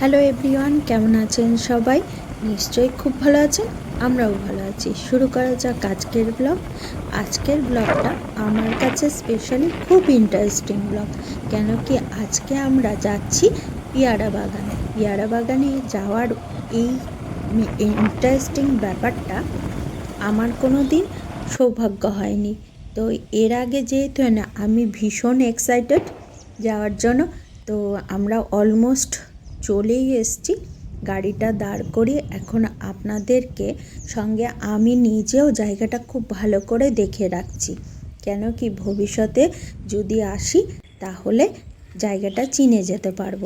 Hello everyone কেমন আছেন সবাই? নিশ্চয়ই খুব ভালো আছেন, আমরাও ভালো আছি। শুরু করা যাক আজকের ব্লগ আজকের ব্লগটা আমার কাছে স্পেশালি খুব ইন্টারেস্টিং ব্লগ কেন কি আজকে আমরা যাচ্ছি পিয়ারা বাগানে। পিয়ারা বাগানে যাওয়ার এই ইন্টারেস্টিং ব্যাপারটা আমার কোনো দিন সৌভাগ্য হয়নি। তো এর আগে যেহেতু না, আমি ভীষণ এক্সাইটেড যাওয়ার জন্য, তো আমরা অলমোস্ট চলেই এসছি। গাড়িটা দাঁড় করিয়ে এখন আপনাদেরকে সঙ্গে আমি নিজেও জায়গাটা খুব ভালো করে দেখে রাখছি। কেন কি ভবিষ্যতে যদি আসি, তাহলে জায়গাটা চিনে যেতে পারব।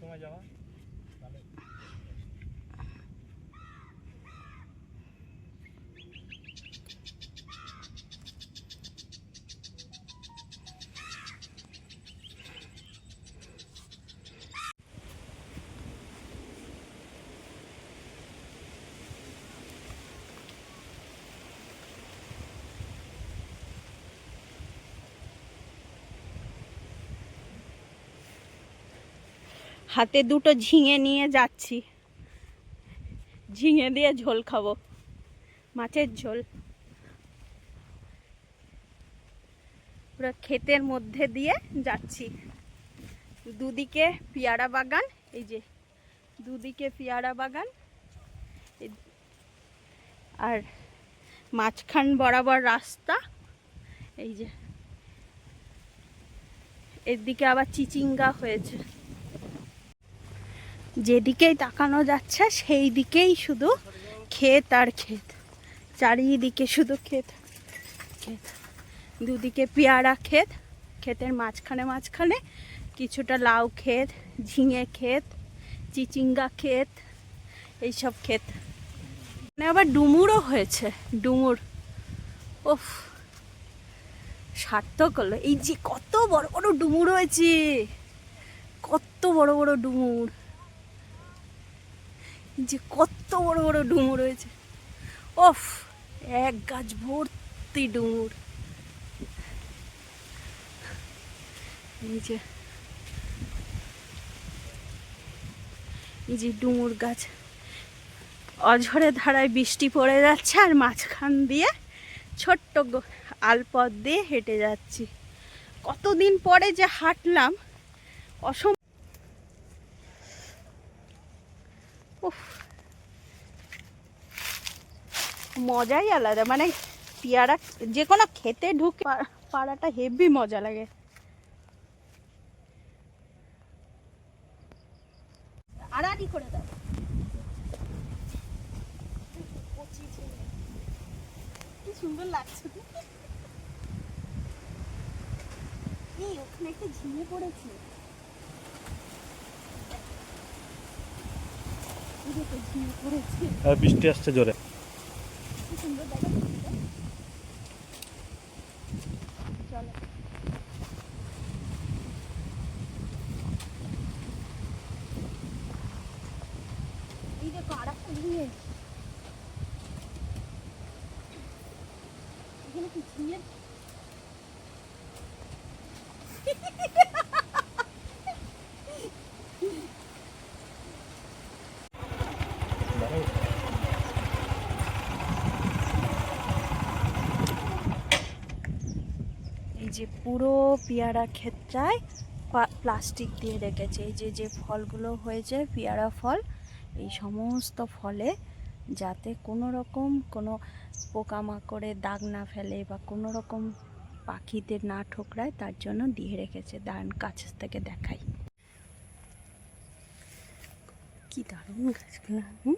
সময় যাওয়া হাতে দুটো ঝিঙে নিয়ে যাচ্ছি। ঝিঙে দিয়ে ঝোল খাব। মাছের ঝোল। পুরো ক্ষেতের মধ্যে দিয়ে যাচ্ছি। দুদিকে পেয়ারা বাগান, এই যে দুদিকে পেয়ারা বাগান। আর মাঝখান বরাবর রাস্তা। এই যে এদিকে আবার চিচিঙ্গা হয়েছে। যেদিকেই তাকানো যাচ্ছে সেই দিকেই শুধু ক্ষেত আর ক্ষেত। চারিদিকে শুধু ক্ষেত ক্ষেত। দুদিকে পেয়ারা ক্ষেত, ক্ষেতের মাঝখানে মাঝখানে কিছুটা লাউ ক্ষেত, ঝিঙে ক্ষেত, চিচিঙ্গা ক্ষেত, এইসব ক্ষেত। মানে আবার ডুমুরও হয়েছে, ডুমুর। ওফ সার্থক হলো। এই যে কত বড় বড় ডুমুর হয়েছে, কত বড় বড় ডুমুর। যে কত বড় বড় ডুমুর রয়েছে ওফ, এক গাছ ভর্তি ডুমুর। এই যে ডুমুর গাছ। অঝরে ধারায় বৃষ্টি পড়ে যাচ্ছে আর মাঝখান দিয়ে ছোট্ট আলপথ দিয়ে হেঁটে যাচ্ছি। কতদিন পরে যে হাঁটলাম, অসম মজাই আলাদা মানে পেয়ারা যে কোনো খেতে ঢুকে পাড়াটা হেভি মজা লাগে। লাগছে। ওখানে একটা ঝিঙে পড়েছে এই দেখো ঝিঙে পড়েছে আর বৃষ্টি আসছে জোরে। এখানে কি এই যে পুরো পেয়ারা ক্ষেতটায় পা- প্লাস্টিক দিয়ে রেখেছে। এই যে যে ফলগুলো হয়েছে, পেয়ারা ফল, এই সমস্ত ফলে যাতে কোনো রকম কোনো পোকামাকড়ে দাগ না ফেলে বা কোনো রকম পাখিদের না ঠোকরায়, তার জন্য দিয়ে রেখেছে। দাঁড়ান কাছ থেকে দেখাই। কি দারুণ গাছগুলো, হুম?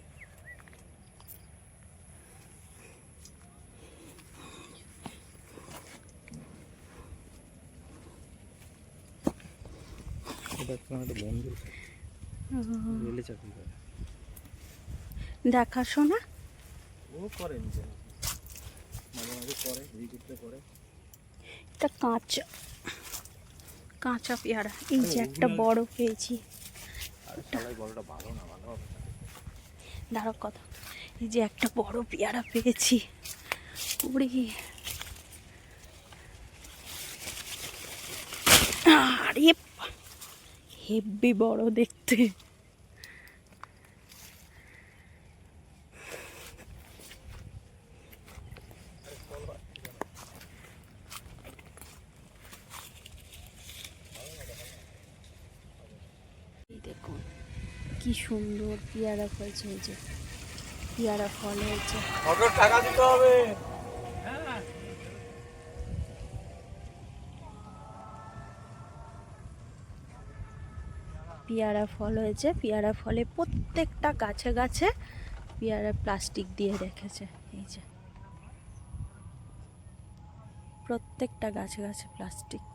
দেখলাম একটা বন্ধু রেলে চাকরি করে। দেখাশোনা? ও করে নিজে মাঝে মাঝে করে এই করে। এটা কাঁচা। কাঁচা পেয়ারা। এই যে একটা বড় পেয়েছি। দাঁড়ো কত এই যে একটা বড় পেয়ারা পেয়েছি। উড়ি আরে হেব্বি বড় দেখতে। দেখুন, কি সুন্দর পেয়ারা এই যে পেয়ারা ফল হয়েছে। টাকা দিতে হবে। পেয়ারা ফল হয়েছে। পেয়ারা ফলে প্রত্যেকটা গাছে গাছে পেয়ারা প্লাস্টিক দিয়ে রেখেছে। এই যে। প্রত্যেকটা গাছে গাছে প্লাস্টিক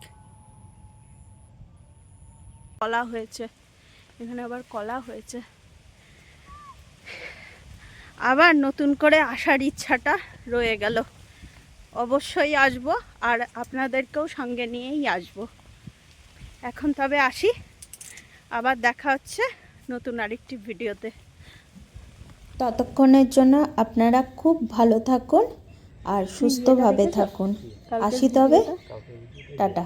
কলা হয়েছে। এখানে আবার কলা হয়েছে। আবার নতুন করে আসার ইচ্ছাটা রয়ে গেল। অবশ্যই আসব আর আপনাদেরকেও সঙ্গে নিয়েই আসব। এখন তবে আসি। আবার দেখা হচ্ছে নতুন আরেকটি ভিডিওতে। ততক্ষণের জন্য আপনারা খুব ভালো থাকুন আর সুস্থভাবে থাকুন। আসি তবে। টাটা।